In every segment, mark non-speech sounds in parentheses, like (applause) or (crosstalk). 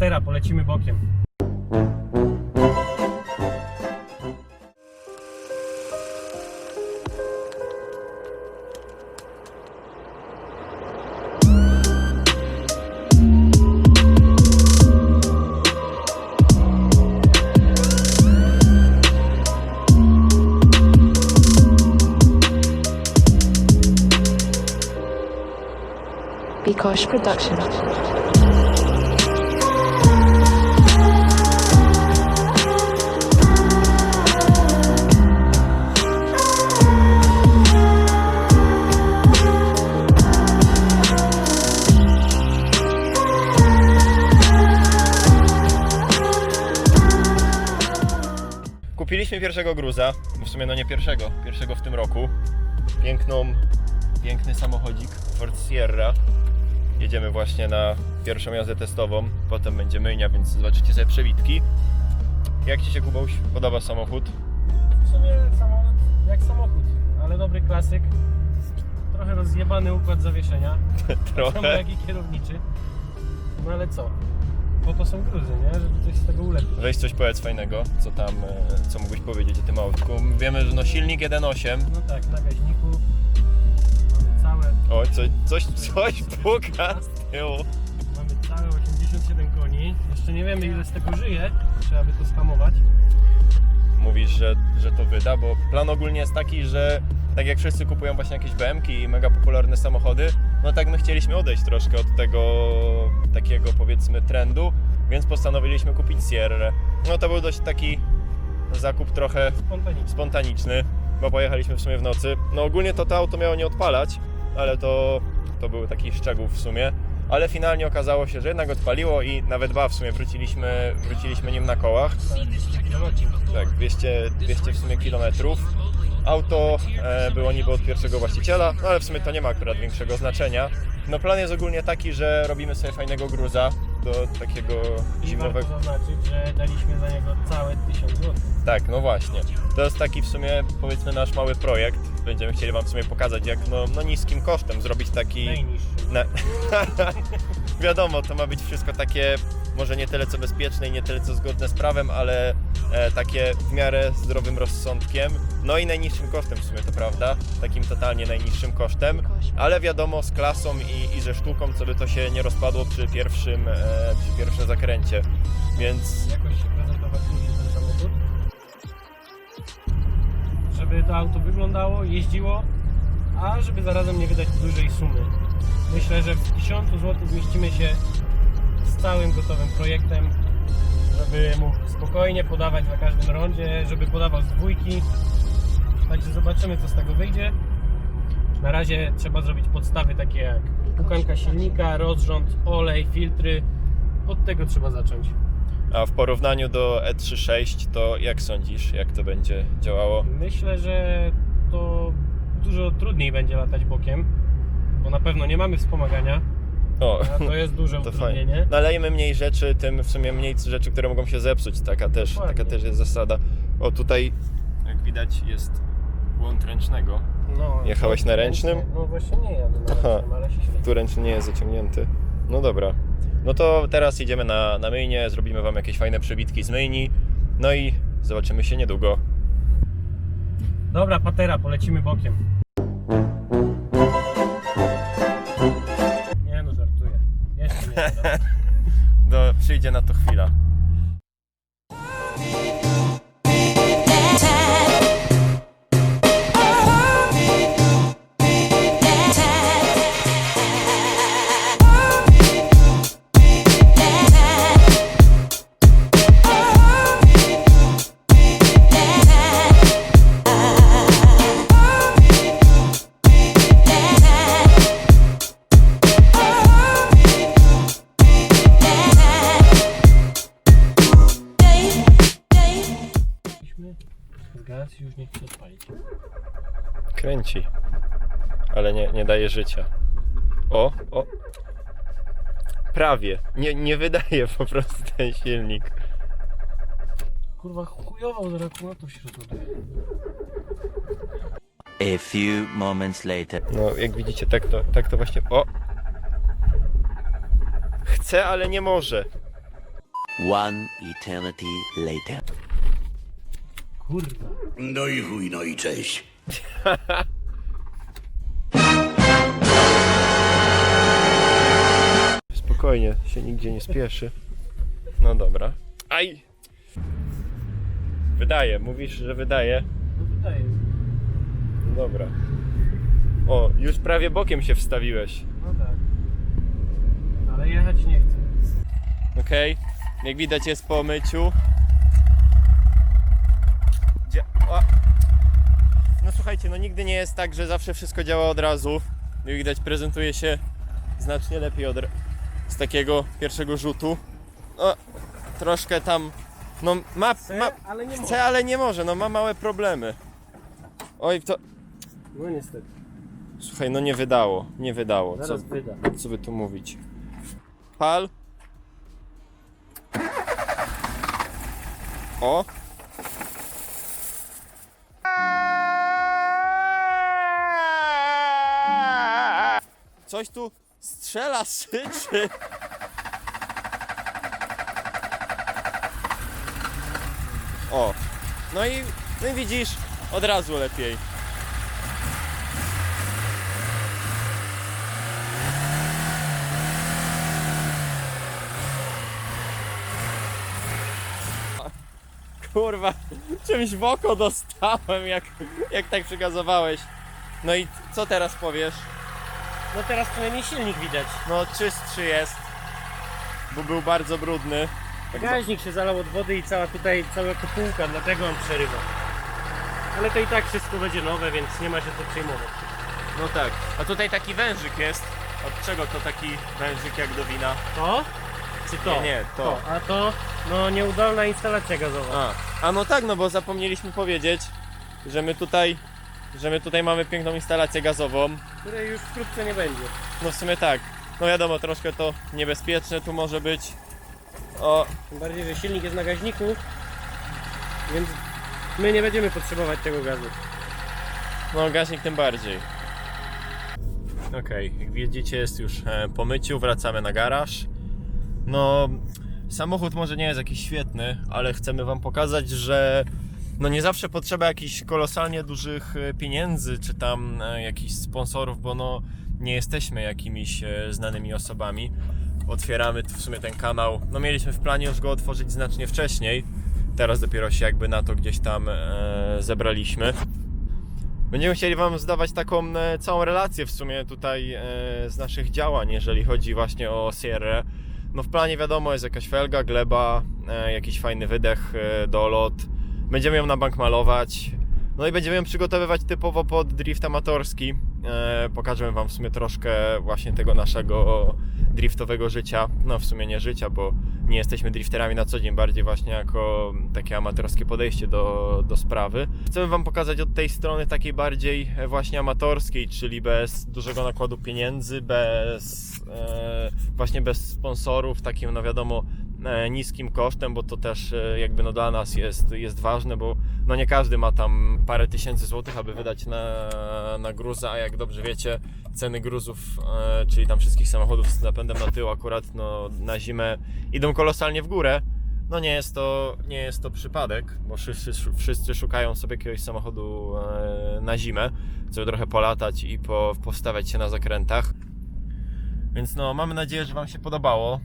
patera, polecimy bokiem. Bikosh Production. Kupiliśmy pierwszego gruza, w sumie no nie pierwszego, pierwszego w tym roku. Piękną, piękny samochodzik Ford Sierra. Jedziemy właśnie na pierwszą jazdę testową, potem będzie myjnia, więc zobaczycie sobie przewitki. Jak Ci się Kubuś podoba samochód? W sumie samochód jak samochód, ale dobry klasyk. Trochę rozjebany układ zawieszenia, samo (laughs) Trochę. jak i kierowniczy. No ale co? Po to są gruzy, nie? Żeby coś z tego ulepić. Weź coś powiedz fajnego, co tam, e, co mógłbyś powiedzieć o tym autku. Wiemy, że no silnik 1.8. No tak, na gaźniku mamy całe, O, coś, coś, coś puka z tyłu. mamy całe 87 koni. Jeszcze nie wiemy ile z tego żyje, trzeba by to skamować. Mówisz, że, że to wyda, bo plan ogólnie jest taki, że tak jak wszyscy kupują właśnie jakieś BMki i mega popularne samochody, no tak my chcieliśmy odejść troszkę od tego takiego powiedzmy trendu, więc postanowiliśmy kupić Sierra. No to był dość taki zakup trochę Spontanicznie. spontaniczny, bo pojechaliśmy w sumie w nocy. No ogólnie to to auto miało nie odpalać, ale to, to był taki szczegół w sumie. Ale finalnie okazało się, że jednak odpaliło i nawet ba, w sumie wróciliśmy, wróciliśmy nim na kołach. Tak, 200, 200 w sumie kilometrów. Auto e, było niby od pierwszego właściciela, no ale w sumie to nie ma akurat większego znaczenia. No plan jest ogólnie taki, że robimy sobie fajnego gruza do takiego I warto zimowego. zaznaczyć, że daliśmy za niego całe 1000 zł. Tak, no właśnie. To jest taki w sumie powiedzmy nasz mały projekt. Będziemy chcieli Wam w sumie pokazać, jak no, no niskim kosztem zrobić taki. Najniższy. Na... (laughs) (laughs) Wiadomo, to ma być wszystko takie, może nie tyle co bezpieczne i nie tyle co zgodne z prawem, ale e, takie w miarę zdrowym rozsądkiem. No i najniższym kosztem w sumie to prawda, takim totalnie najniższym kosztem, ale wiadomo z klasą i, i ze sztuką, co by to się nie rozpadło przy pierwszym, e, przy pierwszym zakręcie. Więc jakoś się prezentować ten samochód. Żeby to auto wyglądało, jeździło, a żeby zarazem nie wydać dużej sumy. Myślę, że w 1000 zł zmieścimy się z całym gotowym projektem, żeby mógł spokojnie podawać na każdym rondzie, żeby podawał z dwójki. Także zobaczymy co z tego wyjdzie. Na razie trzeba zrobić podstawy takie jak pukanka silnika, rozrząd, olej, filtry. Od tego trzeba zacząć. A w porównaniu do E E36, to jak sądzisz, jak to będzie działało? Myślę, że to dużo trudniej będzie latać bokiem, bo na pewno nie mamy wspomagania, O, a to jest duże (laughs) to fajnie. utrudnienie. Nalejemy mniej rzeczy, tym w sumie mniej rzeczy, które mogą się zepsuć. Taka też, Dokładnie. taka też jest zasada. O, tutaj, jak widać, jest błąd ręcznego. No, Jechałeś na ręcznym? No właśnie nie jadę na Aha. ręcznym, ale się świeci. Tu ręczny nie jest zaciągnięty. No dobra. No to teraz jedziemy na, na myjnię, zrobimy Wam jakieś fajne przebitki z myjni. No i zobaczymy się niedługo. Dobra, patera, polecimy bokiem. (laughs) Do, przyjdzie na to chwila. Kręci. Ale nie, nie daje życia. O, o. Prawie. Nie, nie wydaje po prostu ten silnik. Kurwa, chujował z akumulatu w środku. A few moments later. No, jak widzicie, tak to, tak to właśnie. O! Chce, ale nie może. One eternity later. Kurwa. No i chuj, no i cześć. (laughs) Spokojnie, się nigdzie nie spieszy. No dobra. Aj! Wydaje, mówisz, że wydaje. No wydaje. No dobra. O, już prawie bokiem się wstawiłeś. No tak. Ale jechać nie chcę. Okej, jak widać jest po myciu. Dzia- o. No słuchajcie, no nigdy nie jest tak, że zawsze wszystko działa od razu. Jak widać prezentuje się znacznie lepiej od, z takiego pierwszego rzutu. No, troszkę tam, no ma, Chcę, ma, ale nie chce, ale nie może, no ma małe problemy. Oj, to, No niestety. słuchaj, no nie wydało, nie wydało. Co, Zaraz wyda. co by tu mówić? Pal. O. Coś tu strzela, syczy. O. No i, no widzisz, od razu lepiej. Kurwa, czymś w oko dostałem, jak, jak tak przygazowałeś. No i co teraz powiesz? No teraz przynajmniej silnik widać. No czystszy jest, bo był bardzo brudny. Gaźnik się zalał od wody i cała tutaj, cała kopułka, dlatego on przerywa. Ale to i tak wszystko będzie nowe, więc nie ma się co przejmować. No tak. A tutaj taki wężyk jest. Od czego to taki wężyk jak do wina? To? Czy to? Nie, nie, to. A to, no nieudolna instalacja gazowa. A, a no tak, no bo zapomnieliśmy powiedzieć, że my tutaj, że my tutaj mamy piękną instalację gazową. Której już wkrótce nie będzie. No w sumie tak. No wiadomo, troszkę to niebezpieczne tu może być. O, Tym bardziej, że silnik jest na gaźniku, więc my nie będziemy potrzebować tego gazu. No, gaźnik tym bardziej. Okej, jak widzicie jest już e, po myciu, wracamy na garaż. No, samochód może nie jest jakiś świetny, ale chcemy Wam pokazać, że no nie zawsze potrzeba jakichś kolosalnie dużych e, pieniędzy, czy tam e, jakichś sponsorów, bo no nie jesteśmy jakimiś e, znanymi osobami. Otwieramy w sumie ten kanał. No mieliśmy w planie już go otworzyć znacznie wcześniej. Teraz dopiero się jakby na to gdzieś tam zebraliśmy. Będziemy chcieli Wam zdawać taką całą relację w sumie tutaj z naszych działań, jeżeli chodzi właśnie o Sierra. No w planie wiadomo jest jakaś felga, gleba, jakiś fajny wydech, dolot. Będziemy ją na bank malować. No i będziemy ją przygotowywać typowo pod drift amatorski. E, pokażemy Wam w sumie troszkę właśnie tego naszego driftowego życia. No w sumie nie życia, bo nie jesteśmy drifterami na co dzień, bardziej właśnie jako takie amatorskie podejście do, do sprawy. Chcemy Wam pokazać od tej strony takiej bardziej właśnie amatorskiej, czyli bez dużego nakładu pieniędzy, bez e, właśnie bez sponsorów, takim no wiadomo niskim kosztem, bo to też e, jakby no dla nas jest, jest ważne, bo no nie każdy ma tam parę tysięcy złotych, aby wydać na, na gruzę, a jak dobrze wiecie, ceny gruzów, e, czyli tam wszystkich samochodów z napędem na tył akurat no, na zimę idą kolosalnie w górę. No nie jest to, nie jest to przypadek, bo wszyscy, wszyscy szukają sobie jakiegoś samochodu e, na zimę, żeby trochę polatać i po, postawiać się na zakrętach. Więc no, mamy nadzieję, że Wam się podobało.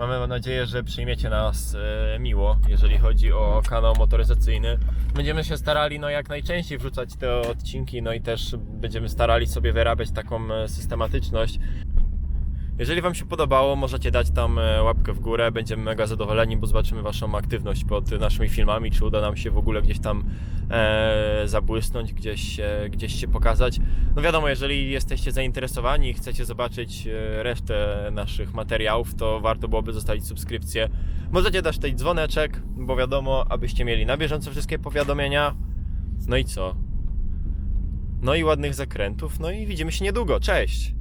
Mamy nadzieję, że przyjmiecie nas e, miło, jeżeli chodzi o kanał motoryzacyjny. Będziemy się starali no, jak najczęściej wrzucać te odcinki, no i też będziemy starali sobie wyrabiać taką e, systematyczność. Jeżeli Wam się podobało, możecie dać tam e, łapkę w górę. Będziemy mega zadowoleni, bo zobaczymy Waszą aktywność pod naszymi filmami, czy uda nam się w ogóle gdzieś tam e, zabłysnąć, gdzieś, e, gdzieś się pokazać. No wiadomo, jeżeli jesteście zainteresowani i chcecie zobaczyć e, resztę naszych materiałów, to warto byłoby zostawić subskrypcję. Możecie dać tutaj dzwoneczek, bo wiadomo, abyście mieli na bieżąco wszystkie powiadomienia. No i co? No i ładnych zakrętów. No i widzimy się niedługo. Cześć!